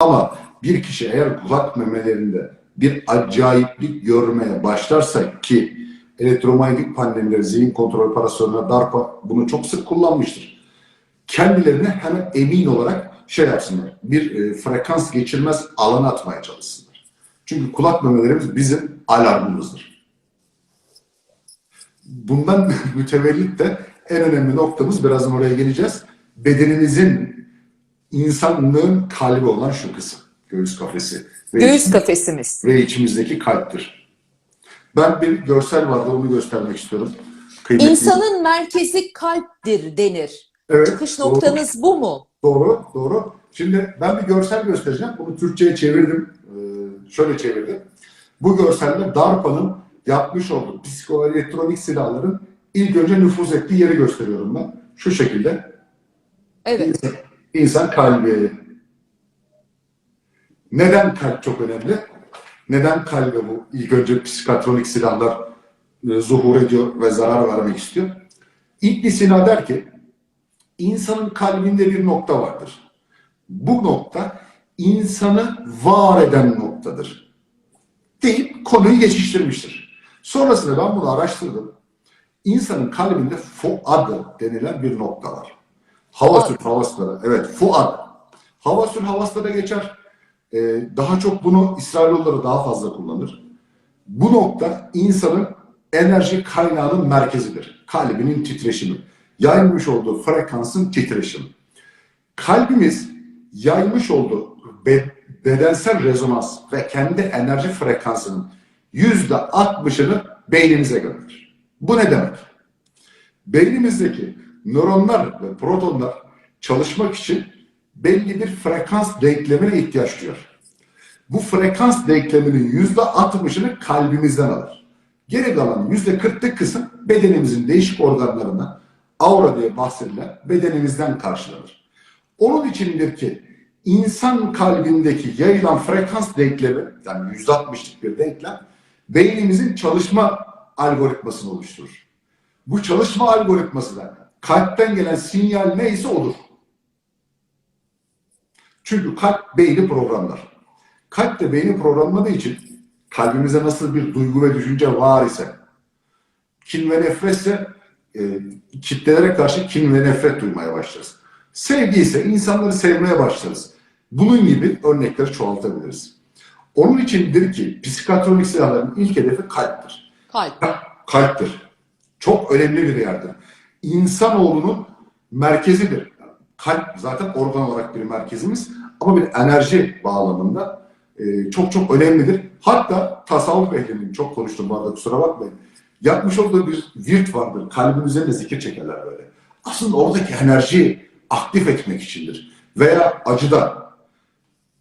Ama bir kişi eğer kulak memelerinde bir acayiplik görmeye başlarsa ki elektromanyetik panelleri zihin kontrol operasyonuna DARPA bunu çok sık kullanmıştır. Kendilerine hemen emin olarak şey yapsınlar. Bir e, frekans geçirmez alan atmaya çalışsınlar. Çünkü kulak memelerimiz bizim alarmımızdır. Bundan mütevellit de en önemli noktamız birazdan oraya geleceğiz. Bedenimizin insanlığın kalbi olan şu kısım. Göğüs kafesi. Ve, Göğüs kafesimiz. ve içimizdeki kalptir. Ben bir görsel vardı onu göstermek istiyorum. Kıymetli- İnsanın merkezi kalptir denir. evet, Çıkış doğru. noktanız bu mu? Doğru, doğru. Şimdi ben bir görsel göstereceğim. Bunu Türkçe'ye çevirdim. Ee, şöyle çevirdim. Bu görselde DARPA'nın yapmış olduğu psikoelektronik silahların ilk önce nüfuz ettiği yeri gösteriyorum ben. Şu şekilde. Evet. İnsan, insan kalbi. Neden kalp çok önemli? Neden kalbe bu ilk önce psikotronik silahlar e, zuhur ediyor ve zarar vermek istiyor? İbn Sina der ki insanın kalbinde bir nokta vardır. Bu nokta insanı var eden noktadır. Deyip konuyu geçiştirmiştir. Sonrasında ben bunu araştırdım. İnsanın kalbinde fuad denilen bir nokta var. Havasül havaslara. Evet fuad. Havasül havaslara geçer. Ee, daha çok bunu İsrailoğulları daha fazla kullanır. Bu nokta insanın enerji kaynağının merkezidir. Kalbinin titreşimi. Yayılmış olduğu frekansın titreşimi. Kalbimiz yaymış olduğu be- bedensel rezonans ve kendi enerji frekansının yüzde altmışını beynimize gönderir. Bu ne demek? Beynimizdeki nöronlar ve protonlar çalışmak için belli bir frekans denklemine ihtiyaç duyar. Bu frekans denkleminin yüzde altmışını kalbimizden alır. Geri kalan yüzde kırklık kısım bedenimizin değişik organlarına aura diye bahsedilen bedenimizden karşılanır. Onun içindir ki insan kalbindeki yayılan frekans denklemi yani yüzde altmışlık bir denklem beynimizin çalışma algoritmasını oluşturur. Bu çalışma algoritması da kalpten gelen sinyal neyse odur. Çünkü kalp beyni programlar. Kalp de beyni programladığı için kalbimize nasıl bir duygu ve düşünce var ise kin ve nefretse e, kitlelere karşı kin ve nefret duymaya başlarız. Sevgi ise insanları sevmeye başlarız. Bunun gibi örnekleri çoğaltabiliriz. Onun içindir ki psikatronik silahların ilk hedefi kalptir. Kalp. Kalptir. Çok önemli bir yerdir. İnsanoğlunun merkezidir. Kalp zaten organ olarak bir merkezimiz ama bir enerji bağlamında e, çok çok önemlidir. Hatta tasavvuf ehlinin çok konuştum bu arada kusura bakmayın. Yapmış olduğu bir virt vardır. Kalbin üzerine zikir çekerler böyle. Aslında oradaki enerjiyi aktif etmek içindir. Veya acıda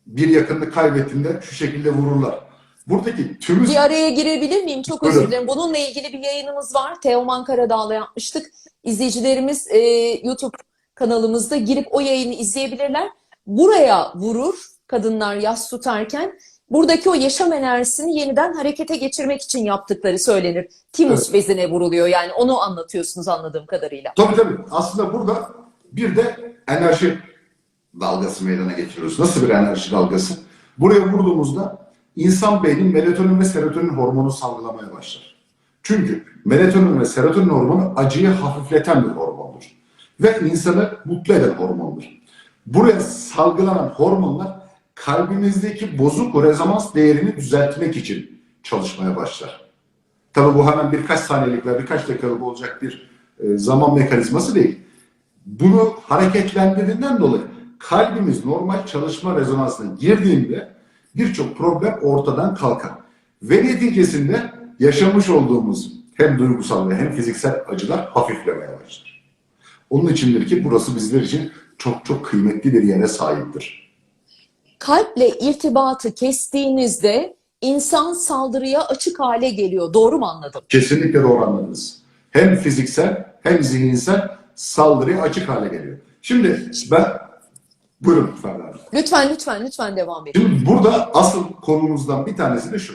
bir yakınını kaybettiğinde şu şekilde vururlar. Buradaki tümü Bir araya girebilir miyim? Çok Buyurun. özür dilerim. Bununla ilgili bir yayınımız var. Teoman Karadağ'la yapmıştık. İzleyicilerimiz e, YouTube kanalımızda girip o yayını izleyebilirler. Buraya vurur kadınlar yas tutarken. Buradaki o yaşam enerjisini yeniden harekete geçirmek için yaptıkları söylenir. Timus Evet. bezine vuruluyor yani onu anlatıyorsunuz anladığım kadarıyla. Tabii tabii. Aslında burada bir de enerji dalgası meydana getiriyoruz. Nasıl bir enerji dalgası? Buraya vurduğumuzda insan beynin melatonin ve serotonin hormonu salgılamaya başlar. Çünkü melatonin ve serotonin hormonu acıyı hafifleten bir hormondur. Ve insanı mutlu eden hormondur. Buraya salgılanan hormonlar kalbimizdeki bozuk rezonans değerini düzeltmek için çalışmaya başlar. Tabii bu hemen birkaç saniyelik ve birkaç dakikalık olacak bir e, zaman mekanizması değil. Bunu hareketlendirdiğinden dolayı kalbimiz normal çalışma rezonansına girdiğinde birçok problem ortadan kalkar. Ve neticesinde yaşamış olduğumuz hem duygusal ve hem fiziksel acılar hafiflemeye başlar. Onun içindir ki burası bizler için çok çok kıymetli bir yere sahiptir. Kalple irtibatı kestiğinizde insan saldırıya açık hale geliyor. Doğru mu anladım? Kesinlikle doğru anladınız. Hem fiziksel hem zihinsel saldırıya açık hale geliyor. Şimdi ben buyurun Ferdi abi. Lütfen lütfen lütfen devam edin. Şimdi burada asıl konumuzdan bir tanesi de şu.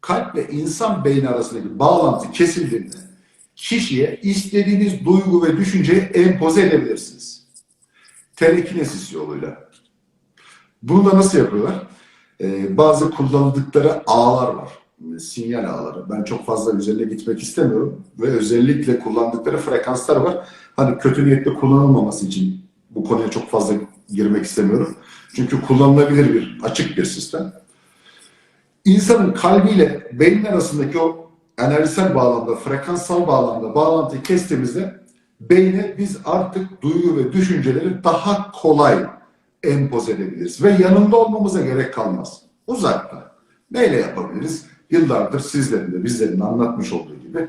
Kalp ve insan beyni arasındaki bağlantı kesildiğinde kişiye istediğiniz duygu ve düşünceyi empoze edebilirsiniz. Telekinesis yoluyla. Bunu da nasıl yapıyorlar? Ee, bazı kullanıldıkları ağlar var. Sinyal ağları. Ben çok fazla üzerine gitmek istemiyorum. Ve özellikle kullandıkları frekanslar var. Hani kötü niyetle kullanılmaması için bu konuya çok fazla girmek istemiyorum. Çünkü kullanılabilir bir, açık bir sistem. İnsanın kalbiyle beynin arasındaki o enerjisel bağlamda, frekanssal bağlamda bağlantıyı kestiğimizde beyne biz artık duygu ve düşünceleri daha kolay empoze edebiliriz. Ve yanında olmamıza gerek kalmaz. Uzakta. Neyle yapabiliriz? Yıllardır sizlerin de bizlerin de anlatmış olduğu gibi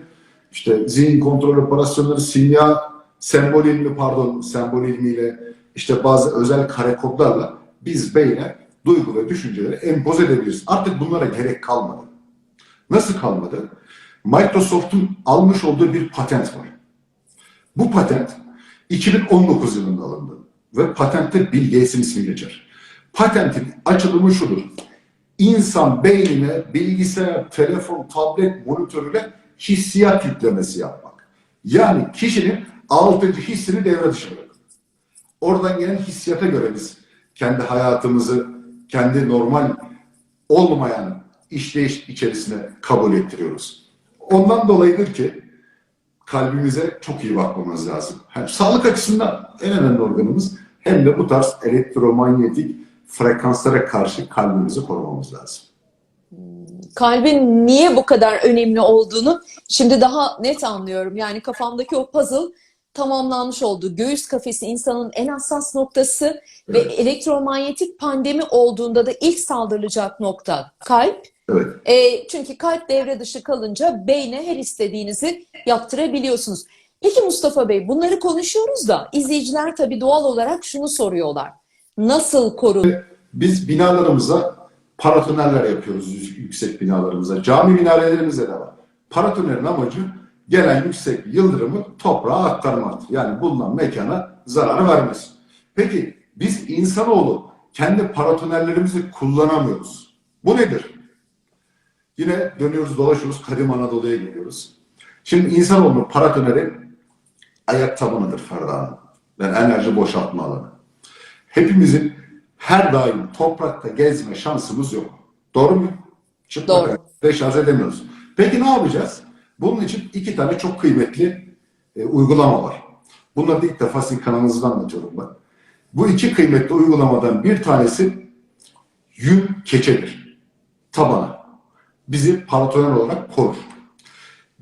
işte zihin kontrol operasyonları, simya sembol ilmi pardon sembol ilmiyle işte bazı özel kare kodlarla biz beyne duygu ve düşünceleri empoze edebiliriz. Artık bunlara gerek kalmadı. Nasıl kalmadı? Microsoft'un almış olduğu bir patent var. Bu patent 2019 yılında alındı ve patentte Bill Gates'in ismi geçer. Patentin açılımı şudur. İnsan beynine bilgisayar, telefon, tablet, monitörüyle hissiyat yüklemesi yapmak. Yani kişinin altıncı hissini devre dışı bırakmak. Oradan gelen hissiyata göre biz kendi hayatımızı, kendi normal olmayan işleyiş içerisine kabul ettiriyoruz. Ondan dolayıdır ki kalbimize çok iyi bakmamız lazım. Hem sağlık açısından en önemli organımız hem de bu tarz elektromanyetik frekanslara karşı kalbimizi korumamız lazım. Kalbin niye bu kadar önemli olduğunu şimdi daha net anlıyorum. Yani kafamdaki o puzzle tamamlanmış oldu. Göğüs kafesi insanın en hassas noktası ve Evet. elektromanyetik pandemi olduğunda da ilk saldırılacak nokta kalp. Evet. E, çünkü kalp devre dışı kalınca beyne her istediğinizi yaptırabiliyorsunuz. Peki Mustafa Bey bunları konuşuyoruz da izleyiciler tabii doğal olarak şunu soruyorlar. Nasıl korun? Biz binalarımıza paratonerler yapıyoruz yü- yüksek binalarımıza. Cami minarelerimizde de var. Paratonerin amacı gelen yüksek yıldırımı toprağa aktarmaktır. Yani bulunan mekana zarar vermez. Peki biz insanoğlu kendi paratonerlerimizi kullanamıyoruz. Bu nedir? Yine dönüyoruz dolaşıyoruz Kadim Anadolu'ya geliyoruz. Şimdi insanoğlunun paratoneri ayak tabanıdır Ferda Hanım. Yani enerji boşaltma alanı. Hepimizin her daim toprakta gezme şansımız yok. Doğru mu? Çıplak Doğru. deşarj edemiyoruz. Peki ne yapacağız? Bunun için iki tane çok kıymetli e, uygulama var. Bunları da ilk defa sizin kanalınızda anlatıyorum ben. Bu iki kıymetli uygulamadan bir tanesi yün keçedir. Tabana. Bizi paratoner olarak korur.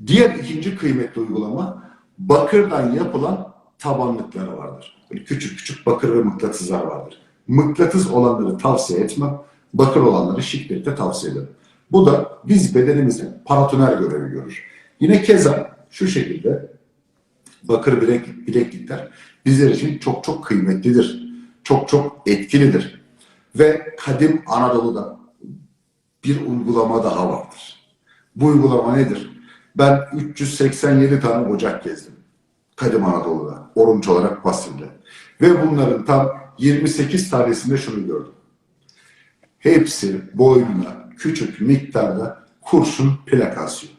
Diğer ikinci kıymetli uygulama bakırdan yapılan tabanlıkları vardır. Böyle küçük küçük bakır ve mıknatıslar vardır. Mıknatıs olanları tavsiye etmem. Bakır olanları şiddetle tavsiye ederim. Bu da biz bedenimizin paratoner görevi görür. Yine keza şu şekilde bakır bilek, bileklikler bizler için çok çok kıymetlidir. Çok çok etkilidir. Ve kadim Anadolu'da bir uygulama daha vardır. Bu uygulama nedir? Ben 387 tane ocak gezdim. Kadim Anadolu'da. Orunç olarak Basil'de. Ve bunların tam 28 tanesinde şunu gördüm. Hepsi boynuna küçük miktarda kurşun plakasyon.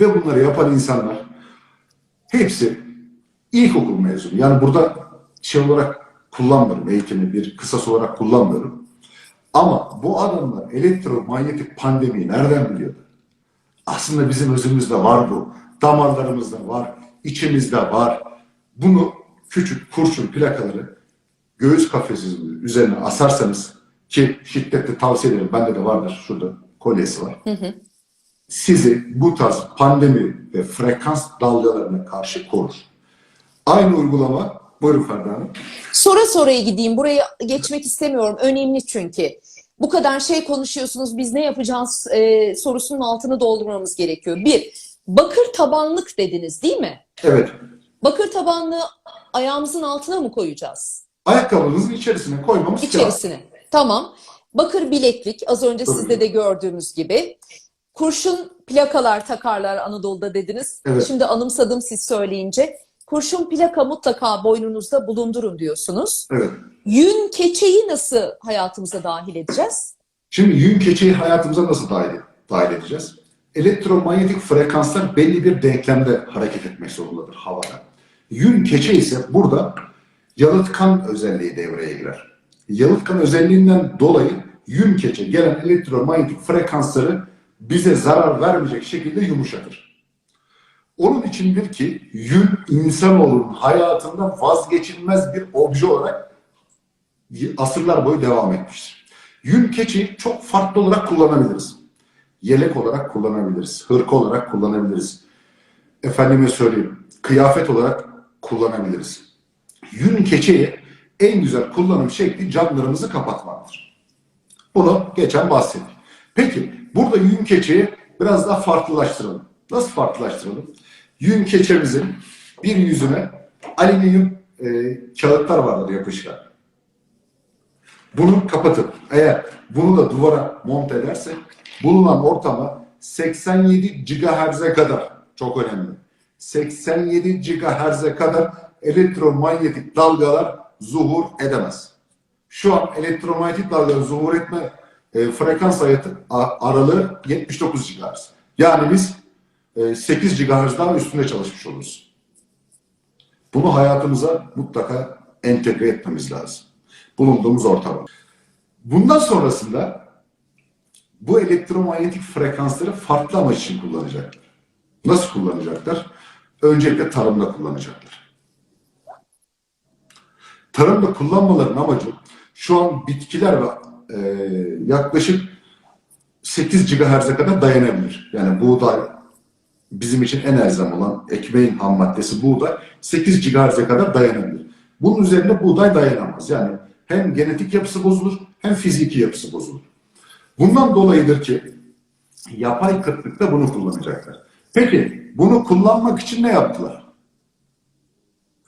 Ve bunları yapan insanlar hepsi ilkokul mezunu. Yani burada şey olarak kullanmıyorum eğitimi bir kısas olarak kullanmıyorum. Ama bu adamlar elektromanyetik pandemiyi nereden biliyordu? Aslında bizim özümüzde var bu. Damarlarımızda var, içimizde var. Bunu küçük kurşun plakaları göğüs kafesinin üzerine asarsanız ki şiddetle tavsiye ederim. Bende de vardır. Şurada kolyesi var. Sizi bu tarz pandemi ve frekans dalgalarına karşı korur. Aynı uygulama buyurun Ferda Hanım. Sonra soraya gideyim. Buraya geçmek istemiyorum. Önemli çünkü. Bu kadar şey konuşuyorsunuz. Biz ne yapacağız e, sorusunun altını doldurmamız gerekiyor. Bir, bakır tabanlık dediniz değil mi? Evet. Bakır tabanlığı ayağımızın altına mı koyacağız? Ayakkabınızın içerisine koymamız lazım. İçerisine. Tamam. Bakır bileklik az önce Tabii. sizde de gördüğümüz gibi. Kurşun plakalar takarlar Anadolu'da dediniz. Evet. Şimdi anımsadım siz söyleyince. Kurşun plaka mutlaka boynunuzda bulundurun diyorsunuz. Evet. Yün keçeyi nasıl hayatımıza dahil edeceğiz? Şimdi yün keçeyi hayatımıza nasıl dahil, dahil edeceğiz? Elektromanyetik frekanslar belli bir denklemde hareket etmek zorundadır havada. Yün keçe ise burada yalıtkan özelliği devreye girer. Yalıtkan özelliğinden dolayı yün keçe gelen elektromanyetik frekansları bize zarar vermeyecek şekilde yumuşatır. Onun içindir ki yün insanoğlunun hayatında vazgeçilmez bir obje olarak asırlar boyu devam etmiştir. Yün keçi çok farklı olarak kullanabiliriz. Yelek olarak kullanabiliriz. Hırka olarak kullanabiliriz. Efendime söyleyeyim. Kıyafet olarak kullanabiliriz. Yün keçeyi en güzel kullanım şekli camlarımızı kapatmaktır. Bunu geçen bahsettik. Peki burada yün keçeyi biraz daha farklılaştıralım. Nasıl farklılaştıralım? Yün keçemizin bir yüzüne alüminyum e, kağıtlar vardır yapışkan. Bunu kapatıp eğer bunu da duvara monte edersek bulunan ortama 87 GHz'e kadar çok önemli. 87 GHz'e kadar elektromanyetik dalgalar zuhur edemez. Şu an elektromanyetik dalgaların zuhur etme e, frekans aralığı 79 GHz. Yani biz e, 8 GHz'dan üstünde çalışmış oluruz. Bunu hayatımıza mutlaka entegre etmemiz lazım. Bulunduğumuz ortam. Bundan sonrasında bu elektromanyetik frekansları farklı amaç için kullanacaklar. Nasıl kullanacaklar? Öncelikle tarımda kullanacaklar. Tarımda kullanmaların amacı şu an bitkiler ve e, yaklaşık 8 GHz'e kadar dayanabilir. Yani buğday bizim için en elzem olan ekmeğin ham maddesi buğday 8 GHz'e kadar dayanabilir. Bunun üzerine buğday dayanamaz. Yani hem genetik yapısı bozulur hem fiziki yapısı bozulur. Bundan dolayıdır ki yapay kıtlıkta bunu kullanacaklar. Peki bunu kullanmak için ne yaptılar?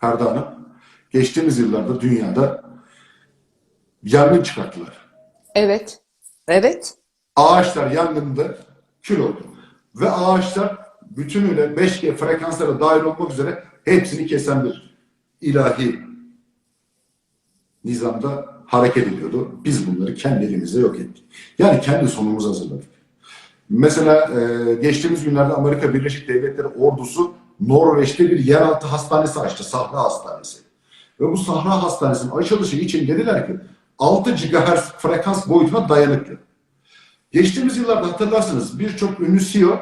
Ferda geçtiğimiz yıllarda dünyada yangın çıkarttılar. Evet. Evet. Ağaçlar yangında kül oldu. Ve ağaçlar bütünüyle 5G frekanslara dahil olmak üzere hepsini kesen bir ilahi nizamda hareket ediyordu. Biz bunları kendi elimizle yok ettik. Yani kendi sonumuzu hazırladık. Mesela e, geçtiğimiz günlerde Amerika Birleşik Devletleri ordusu Norveç'te bir yeraltı hastanesi açtı. Sahra Hastanesi. Ve bu Sahra Hastanesi'nin açılışı için dediler ki 6 GHz frekans boyutuna dayanıklı. Geçtiğimiz yıllarda hatırlarsınız birçok ünlü CEO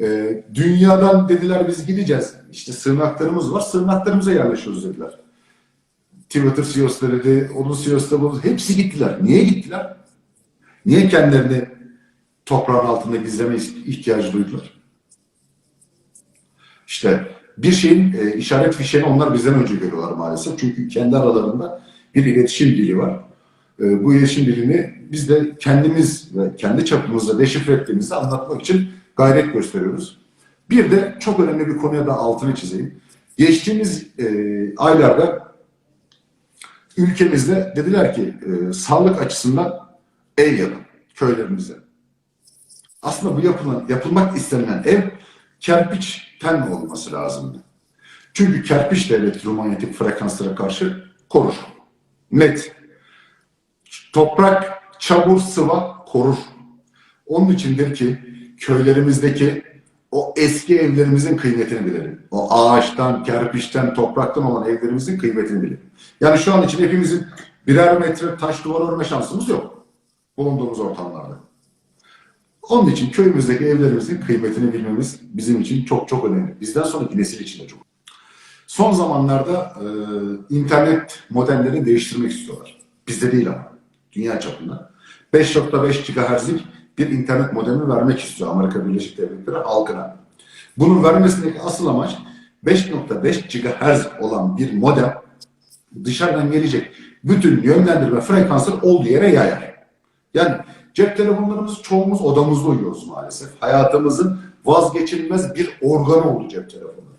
e, dünyadan dediler biz gideceğiz. İşte sığınaklarımız var. Sığınaklarımıza yerleşiyoruz dediler. Twitter CEO'su dedi, onun CEO'su da bunu. Hepsi gittiler. Niye gittiler? Niye kendilerini toprağın altında gizleme ihtiyacı duydular? İşte bir şeyin e, işaret fişeğini onlar bizden önce görüyorlar maalesef. Çünkü kendi aralarında bir iletişim dili var. E, bu iletişim dilini biz de kendimiz ve kendi çapımızda deşifre ettiğimizde anlatmak için gayret gösteriyoruz. Bir de çok önemli bir konuya da altını çizeyim. Geçtiğimiz e, aylarda ülkemizde dediler ki e, sağlık açısından ev yapın köylerimize. Aslında bu yapılan, yapılmak istenilen ev kerpiçten olması lazımdı. Çünkü kerpiç de elektromanyetik frekanslara karşı korur. Net. Toprak, çamur, sıva korur. Onun içindir ki köylerimizdeki o eski evlerimizin kıymetini bilelim. O ağaçtan, kerpiçten, topraktan olan evlerimizin kıymetini bilelim. Yani şu an için hepimizin birer metre taş duvar örme şansımız yok. Bulunduğumuz ortamlarda. Onun için köyümüzdeki evlerimizin kıymetini bilmemiz bizim için çok çok önemli. Bizden sonraki nesil için de çok. Son zamanlarda e, internet modellerini değiştirmek istiyorlar. Bizde değil ama. Dünya çapında. 5.5 GHz'lik bir internet modemi vermek istiyor Amerika Birleşik Devletleri halkına. Bunun vermesindeki asıl amaç 5.5 GHz olan bir modem dışarıdan gelecek bütün yönlendirme frekansları olduğu yere yayar. Yani cep telefonlarımız çoğumuz odamızda uyuyoruz maalesef. Hayatımızın vazgeçilmez bir organı oldu cep telefonu.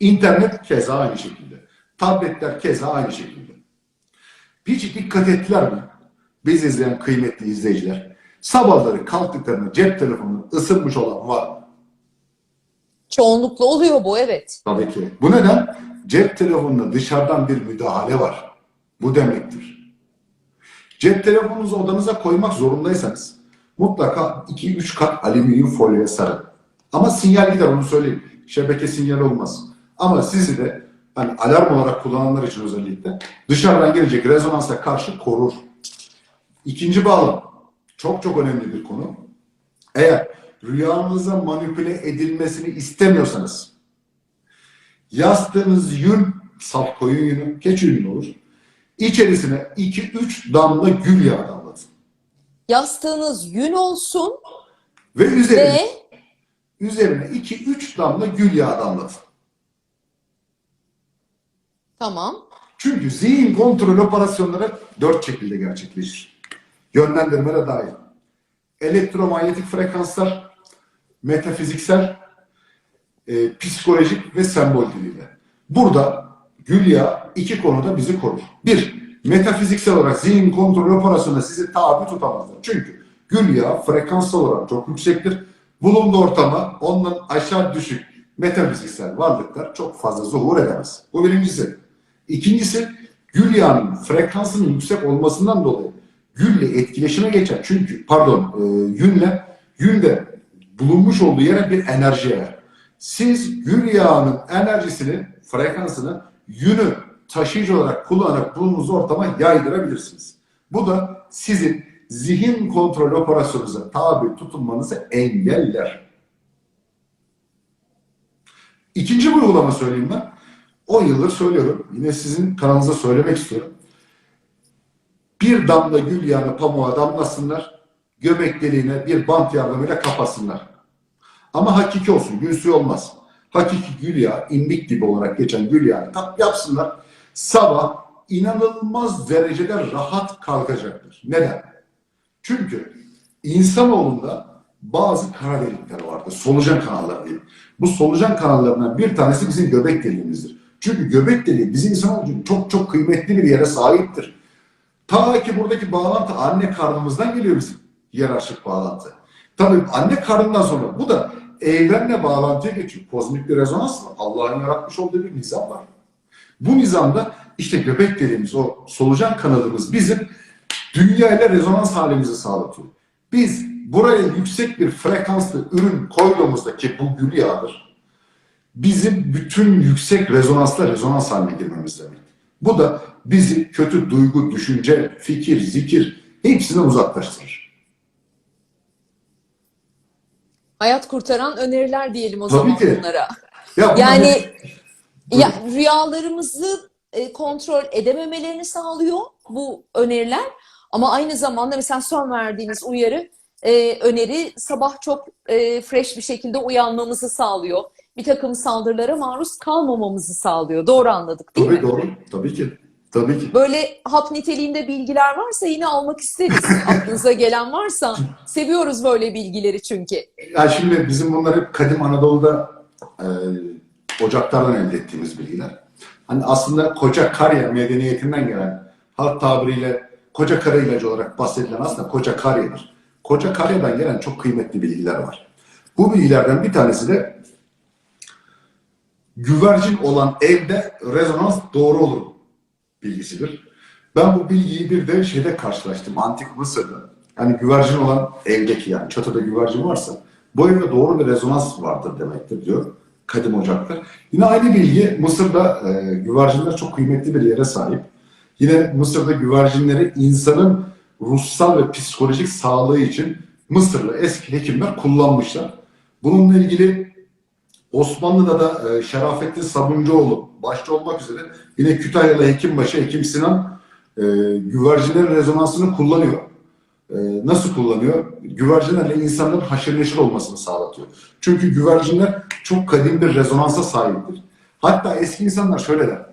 İnternet keza aynı şekilde. Tabletler keza aynı şekilde. Hiç dikkat ettiler mi? Biz izleyen kıymetli izleyiciler. Sabahları kalktıklarında cep telefonunun ısınmış olan var mı? Çoğunlukla oluyor bu evet. Tabii ki. Bu neden? Cep telefonuna dışarıdan bir müdahale var. Bu demektir. Cep telefonunuzu odanıza koymak zorundaysanız mutlaka 2-3 kat alüminyum folyoya sarın. Ama sinyal gider onu söyleyeyim. Şebeke sinyal olmaz. Ama sizi de hani alarm olarak kullananlar için özellikle dışarıdan gelecek rezonansa karşı korur. İkinci bağlam çok çok önemli bir konu. Eğer rüyanıza manipüle edilmesini istemiyorsanız yastığınız yün, saf koyun yünü, keçi yünü olur. İçerisine 2-3 damla gül yağı damlatın. Yastığınız yün olsun Ve üzerine, ve üzerine 2-3 damla gül yağı damlatın. Tamam. Çünkü zihin kontrol operasyonları dört şekilde gerçekleşir. Yönlendirme de dahil. Elektromanyetik frekanslar, metafiziksel, e, psikolojik ve sembol diliyle. Burada Gülya iki konuda bizi korur. Bir, metafiziksel olarak zihin kontrol operasyonunda sizi tabi tutamazlar. Çünkü Gülya frekansal olarak çok yüksektir. Bulunduğu ortama ondan aşağı düşük metafiziksel varlıklar çok fazla zuhur edemez. Bu birincisi. İkincisi Gülya'nın frekansının yüksek olmasından dolayı gülle etkileşime geçer. Çünkü pardon e, yünle yünde bulunmuş olduğu yere bir enerji yer. Siz gül yağının enerjisini, frekansını yünü taşıyıcı olarak kullanarak bulunduğunuz ortama yaydırabilirsiniz. Bu da sizin zihin kontrol operasyonunuza tabi tutulmanızı engeller. İkinci bir uygulama söyleyeyim ben. 10 yıldır söylüyorum. Yine sizin kanalınıza söylemek istiyorum. Bir damla gül yağını pamuğa damlasınlar. Göbek deliğine bir bant yardımıyla kapatsınlar. Ama hakiki olsun. Gül suyu olmaz. Hakiki gül yağı, imbik gibi olarak geçen gül yağını tap yapsınlar. Sabah inanılmaz derecede rahat kalkacaktır. Neden? Çünkü insanoğlunda bazı kara delikler vardır. Solucan kanalları diyeyim. Bu solucan kanallarından bir tanesi bizim göbek deliğimizdir. Çünkü göbek deliği bizim insanoğlu çok çok kıymetli bir yere sahiptir. Ta ki buradaki bağlantı anne karnımızdan geliyor bizim hiyerarşik bağlantı. Tabii anne karnından sonra bu da evrenle bağlantıya geçiyor. Kozmik bir rezonans var. Allah'ın yaratmış olduğu bir nizam var. Bu nizamda işte göbek deliğimiz, o solucan kanalımız bizim dünya ile rezonans halimizi sağlatıyor. Biz buraya yüksek bir frekanslı ürün koyduğumuzda ki bu gül yağdır. Bizim bütün yüksek rezonansla rezonans haline girmemiz demek. Bu da bizi kötü duygu, düşünce, fikir, zikir hepsinden uzaklaştırır. Hayat kurtaran öneriler diyelim o Tabii zaman ki. bunlara. Ya bunlar Yani hep- ya rüyalarımızı e, kontrol edememelerini sağlıyor bu öneriler. Ama aynı zamanda mesela son verdiğiniz uyarı e, öneri sabah çok e, fresh bir şekilde uyanmamızı sağlıyor. Bir takım saldırılara maruz kalmamamızı sağlıyor. Doğru anladık değil Tabii mi? doğru. Tabii ki. Tabii ki. Böyle hap niteliğinde bilgiler varsa yine almak isteriz. Aklınıza gelen varsa seviyoruz böyle bilgileri çünkü. Ya şimdi bizim bunlar hep kadim Anadolu'da e, ocaklardan elde ettiğimiz bilgiler. Hani aslında koca karya medeniyetinden gelen halk tabiriyle koca karı ilacı olarak bahsedilen aslında koca karyadır. Koca karyadan gelen çok kıymetli bilgiler var. Bu bilgilerden bir tanesi de güvercin olan evde rezonans doğru olur bilgisidir. Ben bu bilgiyi bir de şeyde karşılaştım. Antik Mısır'da. Yani güvercin olan evdeki yani çatıda güvercin varsa bu evde doğru bir rezonans vardır demektir diyor kadim ocaklar. Yine aynı bilgi Mısır'da e, güvercinler çok kıymetli bir yere sahip. Yine Mısır'da güvercinleri insanın ruhsal ve psikolojik sağlığı için Mısırlı eski hekimler kullanmışlar. Bununla ilgili Osmanlı'da da e, Şerafettin Sabuncuoğlu başta olmak üzere yine Kütahyalı Hekimbaşı Hekim Sinan e, güvercinlerin rezonansını kullanıyor. E, nasıl kullanıyor? Güvercinlerle insanların haşır neşir olmasını sağlatıyor. Çünkü güvercinler çok kadim bir rezonansa sahiptir. Hatta eski insanlar şöyle der.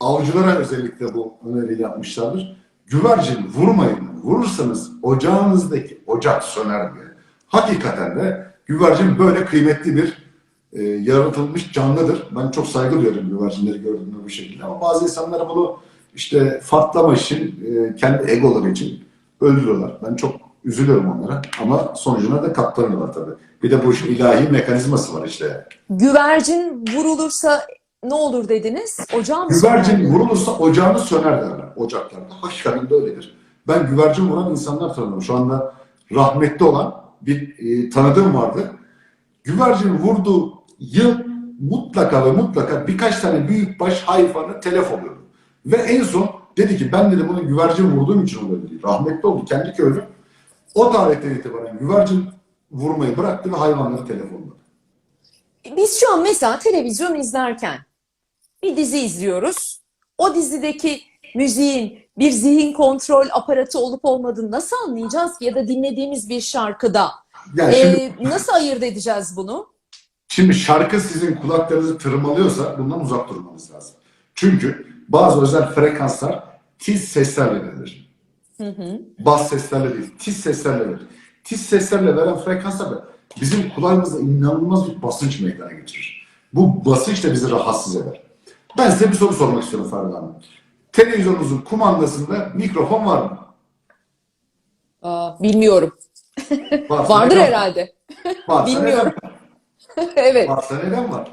Avcılara özellikle bu öneriyi yapmışlardır. Güvercin vurmayın. Vurursanız ocağınızdaki ocak söner diye. Hakikaten de güvercin böyle kıymetli bir e, yaratılmış canlıdır. Ben çok saygı duyuyorum güvercinleri gördüğümde bu şekilde. Ama bazı insanlar bunu işte farklama için, e, kendi egoları için öldürüyorlar. Ben çok üzülüyorum onlara. Ama sonucuna da katlanıyorlar tabii. Bir de bu işin ilahi mekanizması var işte. Güvercin vurulursa ne olur dediniz? Ocağı mı Güvercin söner? vurulursa ocağını söner derler ocaklarda. Hakikaten de öyledir. Ben güvercin vuran insanlar tanıdım. Şu anda rahmetli olan bir e, tanıdığım vardı. Güvercin vurduğu yıl mutlaka ve mutlaka birkaç tane büyükbaş hayvanı telef oluyordu. Ve en son dedi ki ben dedi bunu güvercin vurduğum için dedi. Rahmetli oldu kendi köyü. O tarihten itibaren güvercin vurmayı bıraktı ve hayvanları telef oldu. Biz şu an mesela televizyon izlerken bir dizi izliyoruz. O dizideki müziğin bir zihin kontrol aparatı olup olmadığını nasıl anlayacağız ki? Ya da dinlediğimiz bir şarkıda. Yani şimdi, Ee, nasıl ayırt edeceğiz bunu? Şimdi şarkı sizin kulaklarınızı tırmalıyorsa bundan uzak durmanız lazım. Çünkü bazı özel frekanslar tiz seslerle verilir. Hı hı. Bas seslerle değil, tiz seslerle verir. Tiz seslerle veren frekanslar bizim kulağımızda inanılmaz bir basınç meydana getirir. Bu basınç da bizi rahatsız eder. Ben size bir soru sormak istiyorum Ferdi Hanım. Televizyonunuzun kumandasında mikrofon var mı? Aa, bilmiyorum. Varsa Vardır herhalde. Varsa Bilmiyorum. evet. Varsa neden var?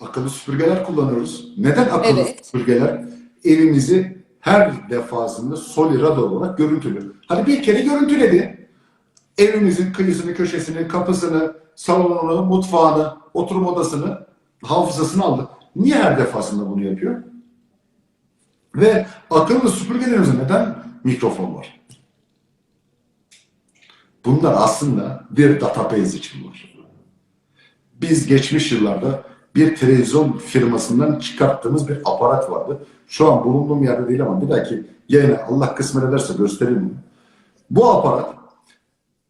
Akıllı süpürgeler kullanıyoruz. Neden akıllı Evet. süpürgeler evimizi her defasında solirado olarak görüntülüyor? Hadi bir kere görüntüledi. Evimizin kıyısını, köşesini, kapısını, salonunu, mutfağını, oturma odasını, hafızasını aldı. Niye her defasında bunu yapıyor? Ve akıllı süpürgelerimizde neden mikrofon var? Bunlar aslında bir database için var. Biz geçmiş yıllarda bir televizyon firmasından çıkarttığımız bir aparat vardı. Şu an bulunduğum yerde değil ama bir dahaki yayına Allah kısmet ederse göstereyim bunu. Bu aparat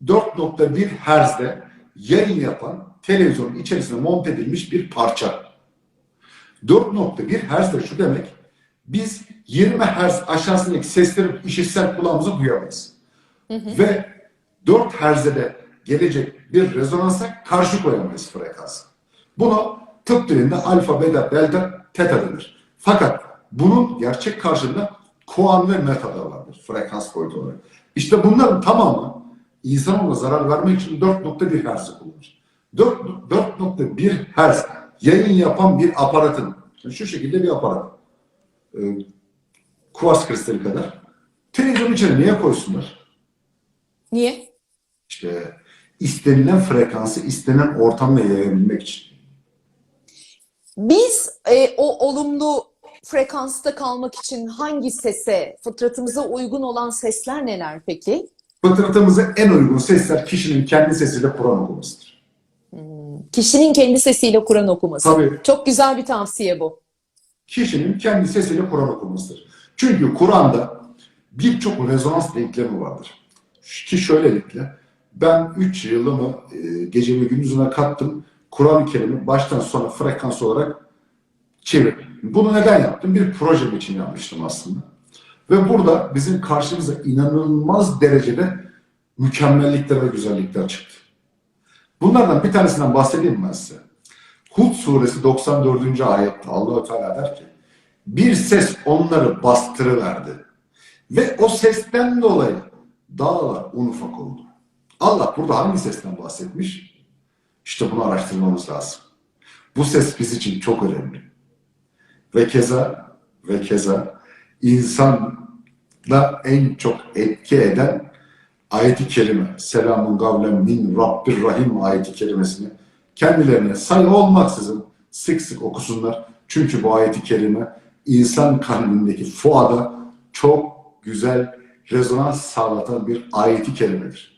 4.1 Hz'de yayın yapan televizyonun içerisine monte edilmiş bir parça. 4.1 Hz de şu demek, biz 20 Hz aşağısındaki sesleri işitsel kulağımıza duyamayız. Ve 4 Hz'e de gelecek bir rezonansa karşı koyamayız frekans. Bunu tıp dilinde alfa, beta, delta, teta denir. Fakat bunun gerçek karşılığında kuan ve meta da vardır frekans boyutu olarak. İşte bunların tamamı insanoğluna zarar vermek için 4.1 Hz kullanır. 4 4.1 Hz yayın yapan bir aparatın, şu şekilde bir aparat, e, kuvars kristali kadar, televizyonun içine niye koysunlar? Niye? İşte istenilen frekansı istenen ortamda yayabilmek için. Biz e, o olumlu frekansta kalmak için hangi sese, fıtratımıza uygun olan sesler neler peki? Fıtratımıza en uygun sesler kişinin kendi sesiyle Kur'an okumasıdır. Kişinin kendi sesiyle Kur'an okuması. Tabii Çok güzel bir tavsiye bu. kişinin kendi sesiyle Kur'an okumasıdır. Çünkü Kur'an'da birçok rezonans denklemi vardır. Ki şöylelikle ben 3 yılımı e, gece ve gündüzüne kattım. Kur'an-ı Kerim'i baştan sona frekans olarak çevirdim. Bunu neden yaptım? Bir projem için yapmıştım aslında. Ve burada bizim karşımıza inanılmaz derecede mükemmellikler ve güzellikler çıktı. Bunlardan bir tanesinden bahsedeyim ben size. Hud suresi 94. ayette Allahu Teala der ki bir ses onları bastırıverdi. Ve o sesten dolayı dağlar un ufak oldu. Allah burada hangi sesten bahsetmiş? İşte bunu araştırmamız lazım. Bu ses biz için çok önemli. Ve keza ve keza insanda en çok etki eden ayeti kerime selamun kavlen min Rabbir Rahim ayeti kerimesini kendilerine sayı olmaksızın sık sık okusunlar. Çünkü bu ayeti kerime insan kalbindeki fuada çok güzel rezonans sağlatan bir ayeti kerimedir.